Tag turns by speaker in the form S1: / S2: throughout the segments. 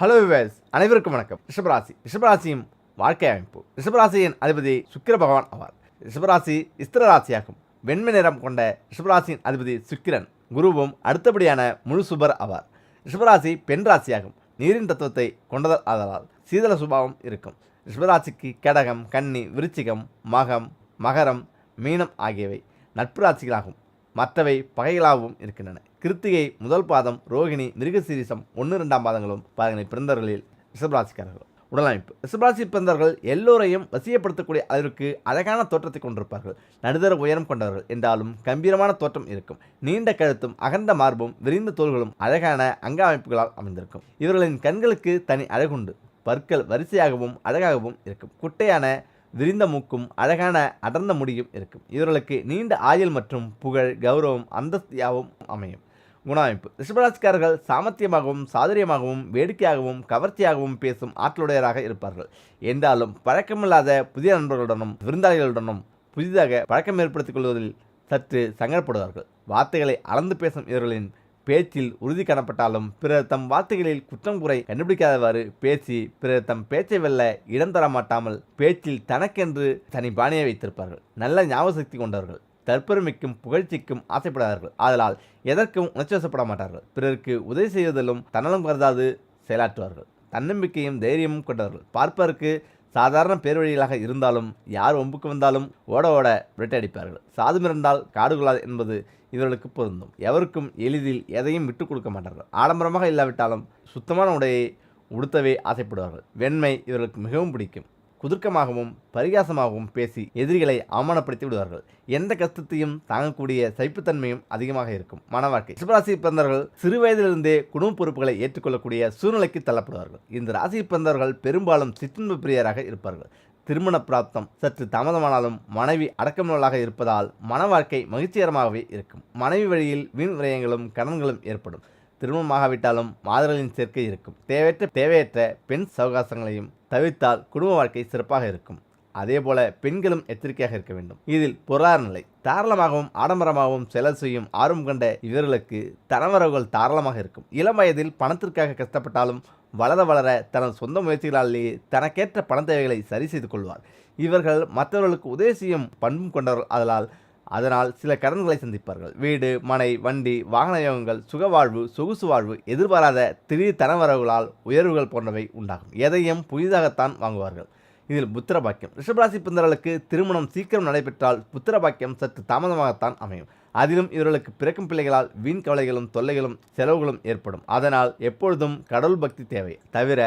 S1: Hello wives அனைவருக்கும் வணக்கம். ரிஷபராசி. ரிஷபராசியும் வாழ்க்கை அமைப்பு. ரிஷபராசியின் அதிபதி சுக்கிர பகவான் ஆவார். ரிஷபராசி இஸ்திர ராசியாகும். வெண்மை நிறம் கொண்ட ரிஷபராசியின் அதிபதி சுக்கிரன் குருவும் அடுத்தபடியான முழு சுபர் ஆவார். ரிஷபராசி பெண் ராசியாகும். நீரின் தத்துவத்தை கொண்டதல் ஆதலால் சீதள சுபாவம் இருக்கும். ரிஷபராசிக்கு கடகம் கன்னி விருச்சிகம் மகம் மகரம் மீனம் ஆகியவை நட்பு ராசிகளாகும். மற்றவை பகைகளாகவும் இருக்கின்றன. கிருத்திகை முதல் பாதம் ரோகிணி மிருகசீரிசம் ஒன்று ரெண்டாம் பாதங்களும் பாதங்களை பிறந்தவர்களில் ரிஷபராசிக்காரர்கள். உடலமைப்பு. ரிஷபராசி பிறந்தவர்கள் எல்லோரையும் வசியப்படுத்தக்கூடிய அளவிற்கு அழகான தோற்றத்தை கொண்டிருப்பார்கள். நடுதர உயரம் கொண்டவர்கள் என்றாலும் கம்பீரமான தோற்றம் இருக்கும். நீண்ட கழுத்தும் அகன்ற மார்பும் விரிந்த தோள்களும் அழகான அங்க அமைப்புகளால் அமைந்திருக்கும். இவர்களின் கண்களுக்கு தனி அழகுண்டு. பற்கள் வரிசையாகவும் அழகாகவும் இருக்கும். குட்டையான விரிந்த மூக்கும் அழகான அடர்ந்த முடியும் இருக்கும். இவர்களுக்கு நீண்ட ஆயுள் மற்றும் புகழ் கௌரவம் அந்தஸ்தியாகவும் அமையும். குணாமைப்பு ரிஷபராசிக்காரர்கள் சாமர்த்தியமாகவும் சாதுரியமாகவும் வேடிக்கையாகவும் கவர்ச்சியாகவும் பேசும் ஆற்றலுடையராக இருப்பார்கள். என்றாலும் பழக்கமில்லாத புதிய நண்பர்களுடனும் விருந்தாளிகளுடனும் புதிதாக பழக்கம் ஏற்படுத்திக் கொள்வதில் சற்று சங்கடப்படுவார்கள். வார்த்தைகளை அளந்து பேசும் இவர்களின் பேச்சில் உறுதி காணப்பட்டாலும் பிறர் தம் வார்த்தைகளில் குற்றம் குறை கண்டுபிடிக்காதவாறு பேசி பிறர் தம் பேச்சை வெல்ல இடம் தர மாட்டாமல் பேச்சில் தனக்கென்று தனி பாணியை வைத்திருப்பார்கள். நல்ல ஞாபக சக்தி கொண்டவர்கள். தற்பெருமைக்கும் புகழ்ச்சிக்கும் ஆசைப்படாதார்கள் ஆதலால் எதற்கும் உணர்ச்சிவசப்பட மாட்டார்கள் பிறருக்கு உதவி செய்வதிலும் தன்னலம் கருதாது செயலாற்றுவார்கள். தன்னம்பிக்கையும் தைரியமும் கொண்டவர்கள். பார்ப்பதற்கு சாதாரண பேர்வழிகளாக இருந்தாலும் யார் ஒம்புக்கு வந்தாலும் ஓட ஓட விரட்டடிப்பார்கள் சாது மிரண்டால் காடு கொள்ளாது என்பது இவர்களுக்கு பொருந்தும். எவருக்கும் எளிதில் எதையும் விட்டுக் கொடுக்க மாட்டார்கள். ஆடம்பரமாக இல்லாவிட்டாலும் சுத்தமான உடையை உடுத்தவே ஆசைப்படுவார்கள். வெண்மை இவர்களுக்கு மிகவும் பிடிக்கும். குதர்க்கமாகவும் பரிகாசமாகவும் பேசி எதிரிகளை அவமானப்படுத்தி விடுவார்கள். எந்த கஷ்டத்தையும் தாங்கக்கூடிய சைப்புத்தன்மையும் அதிகமாக இருக்கும். மன வாழ்க்கை ரிஷபராசி பிறந்தவர்கள் சிறு வயதிலிருந்தே குடும்ப பொறுப்புகளை ஏற்றுக்கொள்ளக்கூடிய சூழ்நிலைக்கு தள்ளப்படுவார்கள். இந்த ராசி பிறந்தவர்கள் பெரும்பாலும் சிற்றின்ப பிரியராக இருப்பார்கள். திருமண பிராப்தம் சற்று தாமதமானாலும் மனைவி அடக்கமுள்ளதாக இருப்பதால் மன வாழ்க்கை மகிழ்ச்சிகரமாகவே இருக்கும். மனைவி வழியில் வீண் விரயங்களும் கடன்களும் ஏற்படும். திருமணமாகாவிட்டாலும் மாதர்களின் சேர்க்கை இருக்கும். தேவையற்ற தேவையற்ற பெண் சவகாசங்களையும் தவிர்த்தால் குடும்ப வாழ்க்கை சிறப்பாக இருக்கும். அதேபோல பெண்களும் எச்சரிக்கையாக இருக்க வேண்டும். இதில் பொருளாதார நிலை தாராளமாகவும் ஆடம்பரமாகவும் செலவு செய்யும் ஆர்வம் கொண்ட இவர்களுக்கு தனவரவுகள் தாராளமாக இருக்கும். இளம் வயதில் பணத்திற்காக கஷ்டப்பட்டாலும் வளர வளர தனது சொந்த முயற்சிகளாலேயே தனக்கேற்ற பண தேவைகளை சரி செய்து கொள்வார். இவர்கள் மற்றவர்களுக்கு உதவி செய்யும் பண்பும் கொண்டவர்கள் அதனால் அதனால் சில கடன்களை சந்திப்பார்கள். வீடு மனை வண்டி வாகன யோகங்கள் சுகவாழ்வு சொகுசு வாழ்வு எதிர்பாராத திடீர் தனவரவுகளால் உயர்வுகள் போன்றவை உண்டாகும். எதையும் புதிதாகத்தான் வாங்குவார்கள். இதில் புத்திர பாக்கியம் ரிஷபராசி பிந்தர்களுக்கு திருமணம் சீக்கிரம் நடைபெற்றால் புத்திர பாக்கியம் சற்று தாமதமாகத்தான் அமையும். அதிலும் இவர்களுக்கு பிறக்கும் பிள்ளைகளால் வீண் கவலைகளும் தொல்லைகளும் செலவுகளும் ஏற்படும். அதனால் எப்பொழுதும் கடவுள் பக்தி தேவை. தவிர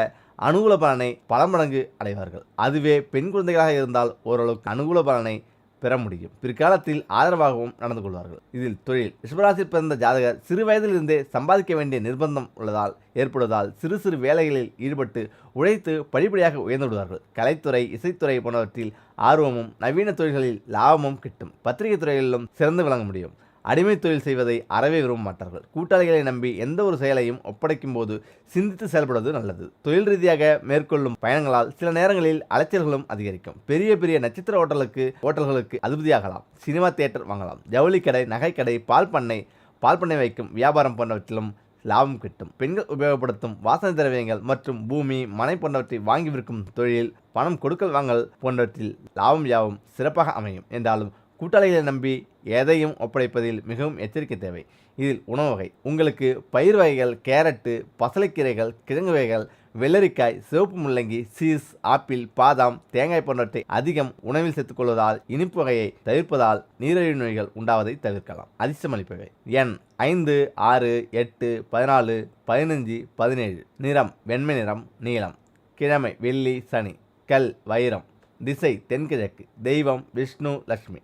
S1: அனுகூல பலனை பல மடங்கு அடைவார்கள். அதுவே பெண் குழந்தைகளாக இருந்தால் ஓரளவுக்கு அனுகூல பலனை பெற முடியும். பிற்காலத்தில் ஆதரவாகவும் நடந்து கொள்வார்கள். இதில் தொழில். ரிஷபராசி பிறந்த ஜாதகர் சிறு வயதிலிருந்தே சம்பாதிக்க வேண்டிய நிர்பந்தம் உள்ளதால் ஏற்படுவதால் சிறு சிறு வேலைகளில் ஈடுபட்டு உழைத்து படிப்படியாக உயர்ந்து விடுவார்கள். கலைத்துறை இசைத்துறை போன்றவற்றில் ஆர்வமும் நவீன தொழில்களில் லாபமும் கிட்டும். பத்திரிகை துறைகளிலும் சிறந்து விளங்க முடியும். அடிமை தொழில் செய்வதை அறவே விரும்ப மாட்டார்கள். கூட்டாளிகளை நம்பி எந்த ஒரு செயலையும் ஒப்படைக்கும் போது சிந்தித்து செயல்படுவது நல்லது. தொழில் ரீதியாக மேற்கொள்ளும் பயணங்களால் சில நேரங்களில் அலைச்சல்களும் அதிகரிக்கும். பெரிய பெரிய நட்சத்திர ஹோட்டலுக்கு ஹோட்டல்களுக்கு அதிபதியாகலாம் சினிமா தியேட்டர் வாங்கலாம். ஜவுளி கடை நகைக்கடை பால் பண்ணை பால் பண்ணை வைக்கும் வியாபாரம் போன்றவற்றிலும் லாபம் கிட்டும். பெண்கள் உபயோகப்படுத்தும் வாசனை திரவியங்கள் மற்றும் பூமி மனை போன்றவற்றை வாங்கி விற்கும் தொழில் பணம் கொடுக்கல் வாங்கல் போன்றவற்றில் லாபம் யாவும் சிறப்பாக அமையும். என்றாலும் கூட்டாளிகளை நம்பி எதையும் ஒப்படைப்பதில் மிகவும் எச்சரிக்கை தேவை. இதில் உணவு வகை. உங்களுக்கு பயிர் வகைகள் கேரட்டு பசலைக்கீரைகள் கிழங்கு வகைகள் வெள்ளரிக்காய் சிவப்பு முள்ளங்கி சீஸ் ஆப்பிள் பாதாம் தேங்காய் போன்றவற்றை அதிகம் உணவில் சேர்த்துக்கொள்வதால் இனிப்பு வகையை தவிர்ப்பதால் நீரிழிவு நோய்கள் உண்டாவதை தவிர்க்கலாம். அதிர்ஷ்டமளிப்பவை எண் ஐந்து ஆறு எட்டு பதினாலு பதினஞ்சு பதினேழு. நிறம் வெண்மை நிறம் நீளம். கிழமை வெள்ளி சனி. கல் வைரம். திசை தென்கிழக்கு. தெய்வம் விஷ்ணு லக்ஷ்மி.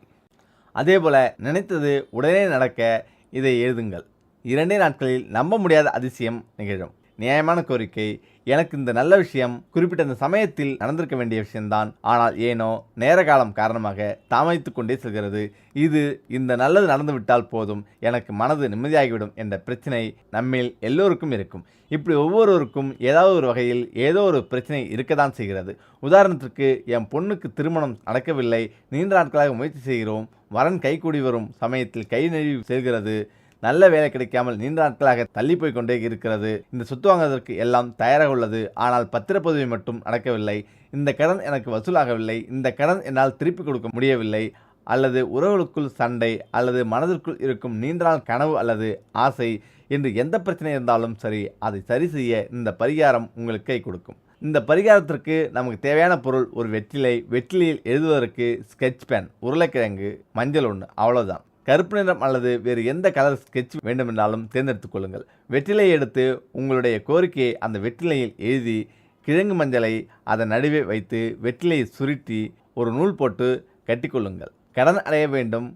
S1: அதேபோல நினைத்தது உடனே நடக்க இதை எழுதுங்கள். இரண்டே நாட்களில் நம்ப முடியாத அதிசயம் நிகழும். நியாயமான கோரிக்கை. எனக்கு இந்த நல்ல விஷயம் குறிப்பிட்ட இந்த சமயத்தில் நடந்திருக்க வேண்டிய விஷயம்தான். ஆனால் ஏனோ நேர காலம் காரணமாக தாமதித்து கொண்டே செல்கிறது. இது இந்த நல்லது நடந்துவிட்டால் போதும். எனக்கு மனது நிம்மதியாகிவிடும் என்ற பிரச்சனை நம்மில் எல்லோருக்கும் இருக்கும். இப்படி ஒவ்வொருவருக்கும் ஏதாவது ஒரு வகையில் ஏதோ ஒரு பிரச்சனை இருக்கத்தான் செய்கிறது. உதாரணத்திற்கு என் பொண்ணுக்கு திருமணம் நடக்கவில்லை. நீண்ட நாட்களாக முயற்சி செய்கிறோம். வரன் கைகூடி வரும் சமயத்தில் கை நழுவி செல்கிறது. நல்ல வேலை கிடைக்காமல் நீண்ட நாட்களாக தள்ளி போய் கொண்டே இருக்கிறது. இந்த சொத்து வாங்குவதற்கு எல்லாம் தயாராக உள்ளது. ஆனால் பத்திரப்பதிவு மட்டும் நடக்கவில்லை இந்த கடன் எனக்கு வசூலாகவில்லை. இந்த கடன் என்னால் திருப்பி கொடுக்க முடியவில்லை. அல்லது உறவுகளுக்குள் சண்டை அல்லது மனதிற்குள் இருக்கும் நீண்ட நாள் கனவு அல்லது ஆசை என்று எந்த பிரச்சனை இருந்தாலும் சரி அதை சரி செய்ய இந்த பரிகாரம் உங்களுக்கு கை கொடுக்கும். இந்த பரிகாரத்திற்கு நமக்கு தேவையான பொருள் ஒரு வெற்றிலை வெற்றிலையில் எழுதுவதற்கு ஸ்கெட்ச் பேன் உருளைக்கிழங்கு மஞ்சள் ஒன்று அவ்வளோதான் கருப்பு நிறம் அல்லது வேறு எந்த கலர் ஸ்கெட்ச் வேண்டுமென்றாலும் தேர்ந்தெடுத்துக் கொள்ளுங்கள். வெற்றிலையை எடுத்து உங்களுடைய கோரிக்கையை அந்த வெற்றிலையில் எழுதி கிழங்கு மஞ்சளை அதன் நடுவே வைத்து வெற்றிலையை சுருட்டி ஒரு நூல் போட்டு கட்டிக்கொள்ளுங்கள் கடன் அடைய வேண்டும்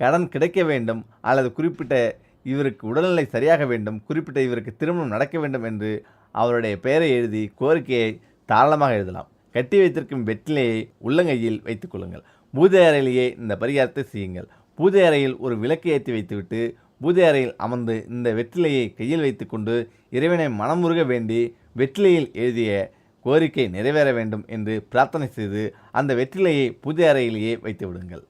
S1: கடன் கிடைக்க வேண்டும் அல்லது குறிப்பிட்ட இவருக்கு உடல்நிலை சரியாக வேண்டும் குறிப்பிட்ட இவருக்கு திருமணம் நடக்க வேண்டும் என்று அவருடைய பெயரை எழுதி கோரிக்கையை தாராளமாக எழுதலாம். கட்டி வைத்திருக்கும் வெற்றிலையை உள்ளங்கையில் வைத்துக் கொள்ளுங்கள். பூஜை அறையிலேயே இந்த பரிகாரத்தை செய்யுங்கள். பூஜை அறையில் ஒரு விளக்கு ஏற்றி வைத்துவிட்டு பூஜை அறையில் அமர்ந்து இந்த வெற்றிலையை கையில் வைத்துக்கொண்டு இறைவனை மனமுருக வேண்டி வெற்றிலையில் எழுதிய கோரிக்கை நிறைவேற வேண்டும் என்று பிரார்த்தனை செய்து அந்த வெற்றிலையை பூஜை அறையிலேயே வைத்து விடுங்கள்.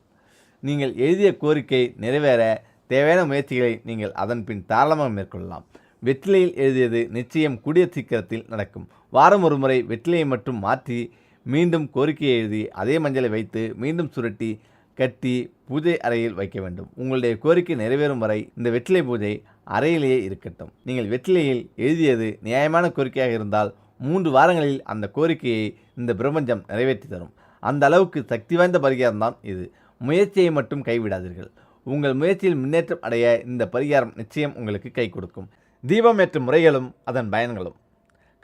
S1: நீங்கள் எழுதிய கோரிக்கை நிறைவேற தேவையான முயற்சிகளை நீங்கள் அதன் பின் தாராளமாக மேற்கொள்ளலாம். வெற்றிலையில் எழுதியது நிச்சயம் கூடிய சீக்கிரத்தில் நடக்கும். வாரம் ஒரு முறை வெற்றிலையை மட்டும் மாற்றி மீண்டும் கோரிக்கையை எழுதி அதே மஞ்சளை வைத்து மீண்டும் சுருட்டி கட்டி பூஜை அறையில் வைக்க வேண்டும். உங்களுடைய கோரிக்கை நிறைவேறும் வரை இந்த வெற்றிலை பூஜை அறையிலேயே இருக்கட்டும். நீங்கள் வெற்றிலையில் எழுதியது நியாயமான கோரிக்கையாக இருந்தால் மூன்று வாரங்களில் அந்த கோரிக்கையை இந்த பிரபஞ்சம் நிறைவேற்றி தரும். அந்த அளவுக்கு சக்தி வாய்ந்த பரிகாரம் தான் இது. முயற்சியை மட்டும் கைவிடாதீர்கள். உங்கள் முயற்சியில் முன்னேற்றம் அடைய இந்த பரிகாரம் நிச்சயம் உங்களுக்கு கை கொடுக்கும். தீபம் ஏற்றும் முறைகளும் அதன் பயன்களும்.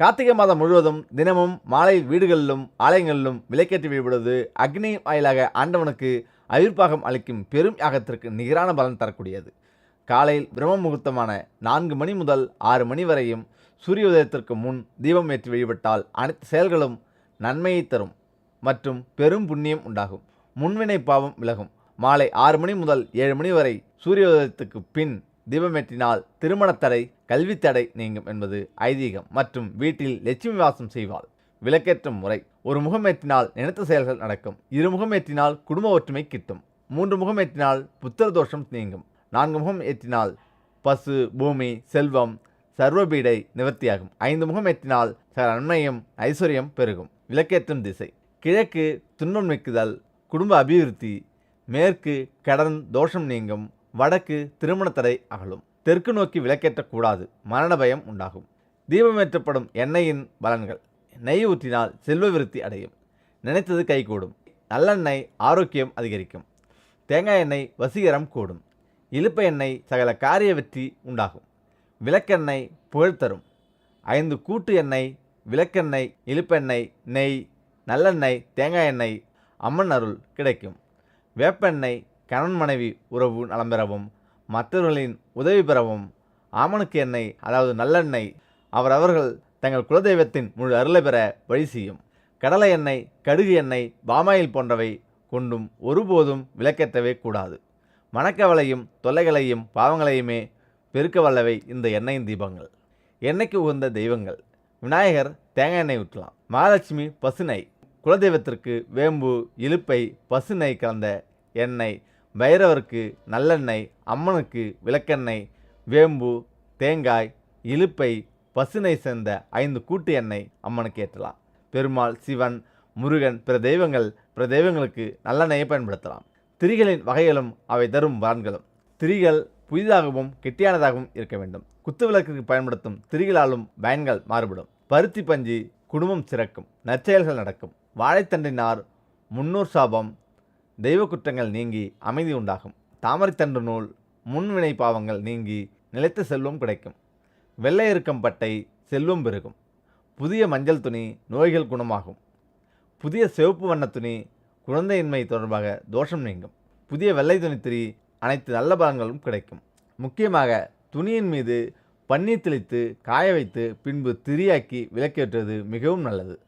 S1: கார்த்திகை மாதம் முழுவதும் தினமும் மாலை வீடுகளிலும் ஆலயங்களிலும் விலைக்கேற்றி வழிபடுவது அக்னி வாயிலாக ஆண்டவனுக்கு அவிர்ப்பாகம் அளிக்கும் பெரும் யாகத்திற்கு நிகரான பலன் தரக்கூடியது. காலையில் பிரம்ம முகூர்த்தமான நான்கு மணி முதல் ஆறு மணி வரையும் சூரிய உதயத்திற்கு முன் தீபம் ஏற்றி வழிபட்டால் அனைத்து செயல்களும் நன்மையை தரும் மற்றும் பெரும் புண்ணியம் உண்டாகும். முன்வினை பாவம் விலகும். மாலை ஆறு மணி முதல் ஏழு மணி வரை சூரிய உதயத்துக்கு பின் தீபமேற்றினால் திருமணத்தடை தடை தடை நீங்கும் என்பது ஐதீகம் மற்றும் வீட்டில் லட்சுமி வாசம் செய்வாள். விளக்கேற்றும் முறை. ஒரு முகம் ஏற்றினால் நினைத்த செயல்கள் நடக்கும். இரு முகம் ஏற்றினால் குடும்ப ஒற்றுமை கிட்டும். மூன்று முகம் ஏற்றினால் புத்திர தோஷம் நீங்கும். நான்கு முகம் ஏற்றினால் பசு பூமி செல்வம் சர்வபீடை நிவர்த்தியாகும். ஐந்து முகம் ஏற்றினால் சில நன்மையும் ஐஸ்வர்யம் பெருகும். விளக்கேற்றும் திசை. கிழக்கு துன்பம் நீக்குதல் குடும்ப அபிவிருத்தி மேற்கு கடன் தோஷம் நீங்கும் வடக்கு திருமண தடை அகலும். தெற்கு நோக்கி விளக்கேற்றக்கூடாது மரண பயம் உண்டாகும். தீபமேற்றப்படும் எண்ணெயின் பலன்கள். நெய் ஊற்றினால் செல்வ விருத்தி அடையும். நினைத்தது கைகூடும். நல்லெண்ணெய் ஆரோக்கியம் அதிகரிக்கும். தேங்காய் எண்ணெய் வசீகரம் கூடும். இழுப்ப எண்ணெய் சகல காரிய வெற்றி உண்டாகும். விளக்கெண்ணெய் புகழ் தரும். ஐந்து கூட்டு எண்ணெய் விளக்கெண்ணெய் இழுப்பெண்ணெய் நெய் நல்லெண்ணெய் தேங்காய் எண்ணெய் அம்மன் அருள் கிடைக்கும். வேப்பெண்ணெய் கணவன் மனைவி உறவு நலம் பெறவும் மற்றவர்களின் உதவி பெறவும் ஆமணுக்கு எண்ணெய் அதாவது நல்லெண்ணெய் அவரவர்கள் தங்கள் குலதெய்வத்தின் முழு அருளை பெற வழி செய்யும். கடலை எண்ணெய் கடுகு எண்ணெய் பாமாயில் போன்றவை கொண்டும் ஒருபோதும் விளக்கேற்றவே கூடாது. மணக்கவலையும் தொல்லைகளையும் பாவங்களையுமே பெருக்க வல்லவை இந்த எண்ணெயின் தீபங்கள். எண்ணெய்க்கு உகந்த தெய்வங்கள். விநாயகர் தேங்காய் எண்ணெய் ஊற்றலாம். மகாலட்சுமி பசுனை குலதெய்வத்திற்கு வேம்பு இலுப்பை பசுனை கலந்த எண்ணெய் பைரவருக்கு நல்லெண்ணெய் அம்மனுக்கு விளக்கெண்ணெய் வேம்பு தேங்காய் இலுப்பை பசுனை சேர்ந்த ஐந்து கூட்டு எண்ணெய் அம்மனுக்கு ஏற்றலாம். பெருமாள் சிவன் முருகன் பிற தெய்வங்கள் பிற தெய்வங்களுக்கு நல்லெண்ணெயை பயன்படுத்தலாம். திரிகளின் வகைகளும் அவை தரும் வரன்களும். திரிகள் புதிதாகவும் கெட்டியானதாகவும் இருக்க வேண்டும். குத்து விளக்குக்கு பயன்படுத்தும் திரிகளாலும் பயன்கள் மாறுபடும். பருத்தி பஞ்சு குடும்பம் சிறக்கும். நற்செயல்கள் நடக்கும். வாழைத்தண்டினார் முன்னூர் சாபம் தெய்வ குற்றங்கள் நீங்கி அமைதி உண்டாகும். தாமரைத்தண்டு நூல் முன்வினை பாவங்கள் நீங்கி நிலைத்த செல்வம் கிடைக்கும். வெள்ளையருக்கம் பட்டை செல்வம் பெருகும். புதிய மஞ்சள் துணி நோய்கள் குணமாகும். புதிய சிவப்பு வண்ண துணி குழந்தையின்மை தொடர்பாக தோஷம் நீங்கும். புதிய வெள்ளை துணி திரி அனைத்து நல்ல பலன்களும் கிடைக்கும். முக்கியமாக துணியின் மீது பன்னீர் தெளித்து காய வைத்து பின்பு திரியாக்கி விளக்கேற்றுவது மிகவும் நல்லது.